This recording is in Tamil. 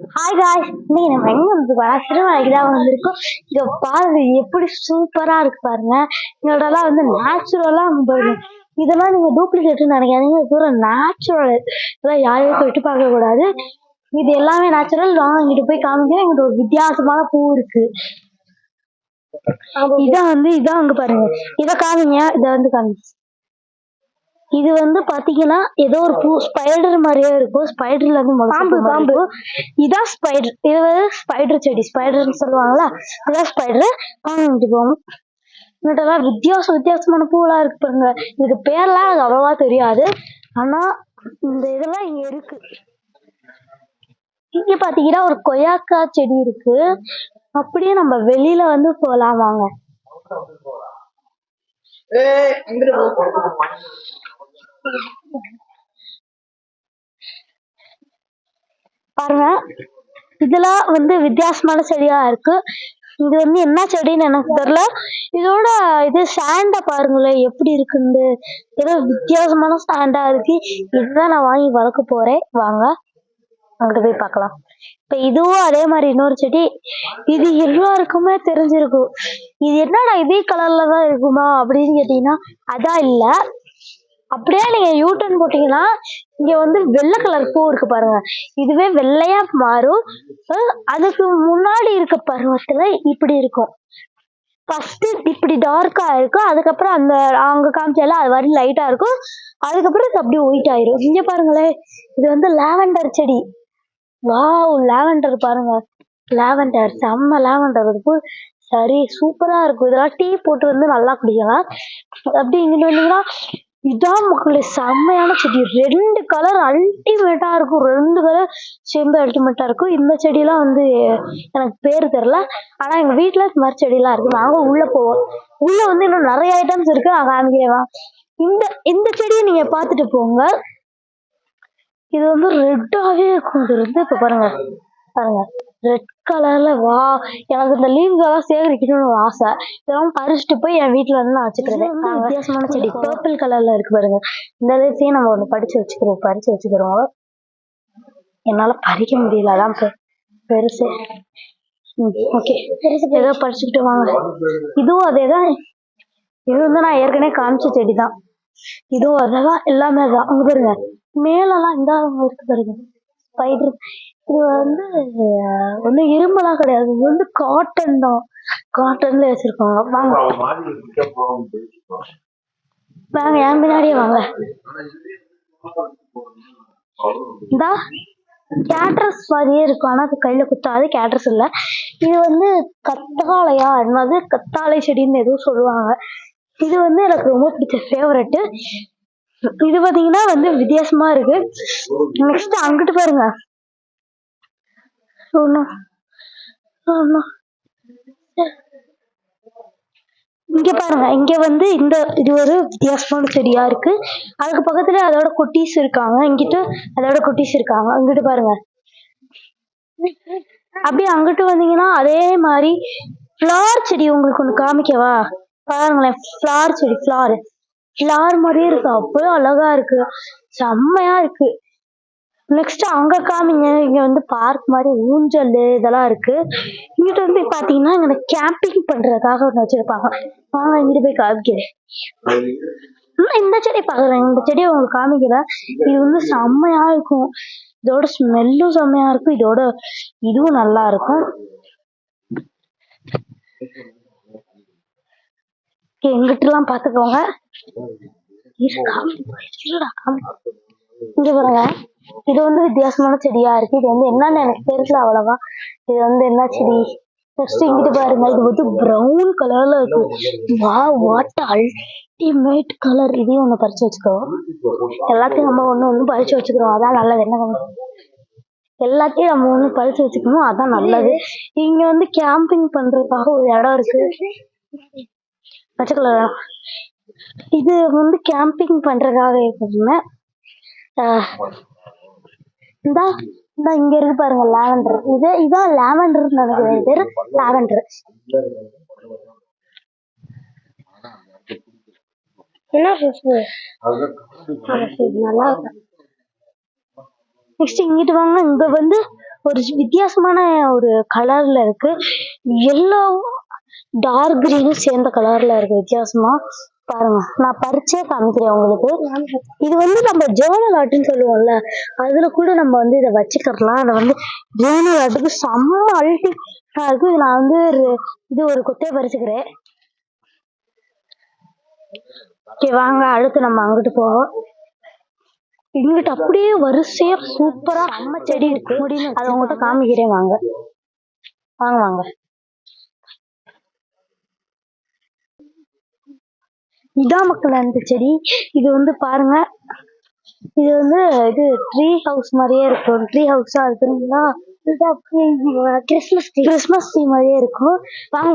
ஹாய் காய்ஸ் இன்னைக்கு நம்ம எங்க வந்து திருமலைக்கு தான் வந்திருக்கோம். இங்க பாருங்க எப்படி சூப்பரா இருக்கு பாருங்க. இதோடலாம் வந்து நேச்சுரலா பாருங்க இதெல்லாம் நீங்க டூப்ளிகேட்னு நினைக்காதீங்க. பூரா நேச்சுரல் இதெல்லாம் யாரையும் தொட்டு பார்க்க கூடாது. இது எல்லாமே நேச்சுரல் வாங்க இங்கிட்டு போய் காமிக்கிறேன். இங்கிட்ட ஒரு வித்தியாசமான பூ இருக்கு. இதான் வந்து இதான் அங்க பாருங்க. இத காமிங்க. இத வந்து காமிங்க. இது வந்து பாத்தீங்கன்னா ஏதோ ஒரு பூ ஸ்பைடர் மாதிரியே இருக்கும். ஸ்பைடர்ல இருந்து பாம்பு பாம்பு. இதான் ஸ்பைடர் இது வந்து ஸ்பைடர் செடி. ஸ்பைடர்னு சொல்லுவாங்கல்ல இதான் ஸ்பைடர் வாங்கிட்டு போங்க இங்கிட்டலாம் வித்தியாச வித்தியாசமான பூவெல்லாம் இருக்கு பாருங்க. இதுக்கு பேர்லாம் எனக்கு அவ்வளவா தெரியாது. ஆனா இந்த இதெல்லாம் இங்க இருக்கு. இங்க பாத்தீங்கன்னா ஒரு கொய்யாக்கா செடி இருக்கு. அப்படியே நம்ம வெளியில வந்து போலாம் வாங்க. பாருங்க இதெல்லாம் வந்து வித்தியாசமான செடியா இருக்கு. இது வந்து என்ன செடின்னு எனக்கு தெரியல. இதோட இது சாண்டை பாருங்களேன் எப்படி இருக்குன்னு. ஏதோ வித்தியாசமான சாண்டா இருக்கு. இதுதான் நான் வாங்கி வளர்க்க போறேன். வாங்க அங்கிட்டு போய் பார்க்கலாம். இப்ப இதுவும் அதே மாதிரி இன்னொரு செடி. இது எல்லாருக்குமே தெரிஞ்சிருக்கும். இது என்னடா இதே கலர்ல தான் இருக்குமா அப்படின்னு கேட்டீங்கன்னா அதான் இல்லை. அப்படியே நீங்க டர்ன் போட்டீங்கன்னா இங்க வந்து வெள்ளை கலர் பூ இருக்கு பாருங்க. இதுவே வெள்ளையா மாறும். அதுக்கு முன்னாடி இருக்க பருவத்துல இப்படி இருக்கும். ஃபர்ஸ்ட் இப்படி டார்க்கா இருக்கும். அதுக்கப்புறம் அந்த அவங்க காமிச்சால அது மாதிரி லைட்டா இருக்கும். அதுக்கப்புறம் இது அப்படியே ஒயிட் ஆயிரும். இங்க பாருங்களேன் இது வந்து லாவெண்டர் செடி. வாவ் லாவெண்டர் பாருங்க. லாவெண்டர் செம்ம லாவெண்டர் பூ சரி சூப்பரா இருக்கும். இதெல்லாம் டீ போட்டு வந்து நல்லா குடிக்கலாம். அப்படி இங்கிட்டு வந்தீங்கன்னா இதான் மக்களே செம்மையான செடி. ரெண்டு கலர் அல்டிமேட்டா இருக்கும். ரெண்டு கலர் சேர்ந்து அல்டிமேட்டா இருக்கும். இந்த செடியெல்லாம் வந்து எனக்கு பேர் தெரியல. ஆனா எங்க வீட்டில் இந்த மாதிரி செடியெல்லாம் இருக்கு. நாங்க உள்ள போவோம். உள்ள வந்து இன்னும் நிறைய ஐட்டம்ஸ் இருக்கு. நான் காமிக்கிறேன் இந்த இந்த செடியை நீங்க பார்த்துட்டு போங்க. இது வந்து ரெட்டாவே இருக்கும். இது வந்து இப்ப பாருங்க. பாருங்க. ரெட் கலர்ல வா. எனக்கு இந்த லீவ்ஸ் எல்லாம் சேகரிக்கணும்னு ஒரு ஆசை. இதெல்லாம் பறிச்சுட்டு போய் என் வீட்ல வந்து நான் வச்சுக்கிறேன் வித்தியாசமான செடி பர்பிள் கலர்ல இருக்கு பாருங்க. இந்த லீவ்ஸையும் நம்ம ஒண்ணு படிச்சு வச்சுக்கிறோம். பறிச்சு வச்சுக்கிறோம். என்னால பறிக்க முடியல. அதான் பெருசு. ஓகே. ஏதோ பறிச்சுக்கிட்டு வாங்க. இதுவும் அதேதான் இது வந்து நான் ஏற்கனவே காமிச்ச செடி தான். இதுவும் அதேதான் எல்லாமே தான் அங்க பாருங்க. மேலெல்லாம் இந்த இருக்கு பாருங்க. ஸ்பைடர் இது வந்து ஒண்ணும் இரும்பெல்லாம் கிடையாது. இது வந்து காட்டன் தான். காட்டன்ல வச்சிருக்காங்க வாங்க. வாங்க என் பின்னாடியே வாங்க. இந்தா கேட்ரஸ் மாதிரியே இருக்கும். ஆனா அது கையில குத்தாது. கேட்ரஸ் இல்ல. இது வந்து கத்தாழையா? என்னது? கத்தாழை செடின்னு எதுவும் சொல்லுவாங்க. இது வந்து எனக்கு ரொம்ப பிடிச்ச ஃபேவரட் இது பாத்தீங்கன்னா வந்து வித்தியாசமா இருக்கு. நெக்ஸ்ட் அங்கிட்டு பாருங்க. ஒண்ணு. இங்க பாருங்க. இங்க வந்து இந்த இது ஒரு வித்தியாசமான செடியா இருக்கு. அதுக்கு பக்கத்துல அதோட குட்டீஸ் இருக்காங்க. இங்கிட்ட அதோட குட்டீஸ் இருக்காங்க. அங்கிட்டு பாருங்க. அப்படியே அங்கிட்டு வந்தீங்கன்னா அதே மாதிரி ஃப்ளார் செடி உங்களுக்கு ஒன்று காமிக்கவா? பாருங்களேன். ஃப்ளார் செடி ஃப்ளவர் ஃப்ளவர் மாதிரியே இருக்கு. அவ்வளவு அழகா இருக்கு. செம்மையா இருக்கு. நெக்ஸ்ட் அங்க காமிங்க. இங்க வந்து பார்க் மாதிரி ஊஞ்சல் இதெல்லாம் இருக்கு. இங்கிட்ட வந்து பாத்தீங்கன்னா இங்க கேம்பிங் பண்றதுக்காக ஒண்ணு வச்சிருப்பாங்க. வாங்க இங்கிட்டு போய் காமிக்கிறேன். இந்த செடி பாக்குறேன் இந்த செடியை உங்களுக்கு காமிக்கிறேன். இது வந்து செம்மையா இருக்கும். இதோட ஸ்மெல்லும் செம்மையா இருக்கும். இதோட இதுவும் நல்லா இருக்கும். எங்கிட்டலாம் எங்கிட்ட எல்லாம் பாத்துக்கோங்க. இங்க பாருங்க இது வந்து வித்தியாசமான செடியா இருக்கு. இது வந்து என்னன்னு எனக்கு தெரியல அவ்வளவா. இது வந்து என்ன செடி? நெக்ஸ்ட் இங்கிட்டு பாருங்க இது வந்து பிரவுன் கலர்ல இருக்கு. வா வாட் அல்டிமேட் கலர் இதையும் ஒண்ணு பறிச்சு வச்சுக்கோ. எல்லாத்தையும் நம்ம ஒண்ணு ஒண்ணு பறிச்சு வச்சுக்கிறோம். அதான் நல்லது. என்ன? எல்லாத்தையும் நம்ம ஒண்ணு பறிச்சு வச்சுக்கணும். அதான் நல்லது. இங்க வந்து கேம்பிங் பண்றதுக்காக ஒரு இடம் இருக்கு. பச்சை கலர் இது வந்து கேம்பிங் பண்றதுக்காக இருக்குங்க இந்த இந்த இங்க இருக்கு பாருங்க லாவெண்டர் இது இதான் லாவெண்டர் நினைக்கிறேன். பேர் லாவெண்டர் என்ன நல்லா நெக்ஸ்ட் இங்கிட்டு வாங்க. இங்க வந்து ஒரு வித்தியாசமான ஒரு கலர்ல இருக்கு. எல்லோவும் டார்க் கிரீனும் சேர்ந்த கலர்ல இருக்கு வித்தியாசமா. பாருங்க நான் பறிச்சே காமிக்கிறேன் உங்களுக்கு. இது வந்து நம்ம ஜேர்னல் ஆர்ட்னு சொல்லுவோம்ல அதுல கூட நம்ம வந்து இதை வச்சுக்கலாம் அதை வந்து ஜேர்னல் ஆர்ட்டுக்கு செம்ம அல்டி இருக்கும் இது நான் வந்து இது ஒரு கொத்தையை பறிச்சுக்கிறேன். ஓகே வாங்க அடுத்து நம்ம அங்கிட்டு போவோம். இங்கிட்ட அப்படியே வரிசையா சூப்பரா செம்ம செடி இருக்கு. அதை உங்கள்கிட்ட காமிக்கிறேன் வாங்க. வாங்க வாங்க. இதான் மக்கள் அந்த செடி. இது வந்து பாருங்க. இது வந்து இது ட்ரீ ஹவுஸ் மாதிரியே இருக்கும். ட்ரீ ஹவுஸா அது தெரியுங்களா கிறிஸ்மஸ் கிறிஸ்மஸ் ட்ரீ மாதிரியே இருக்கும். வாங்க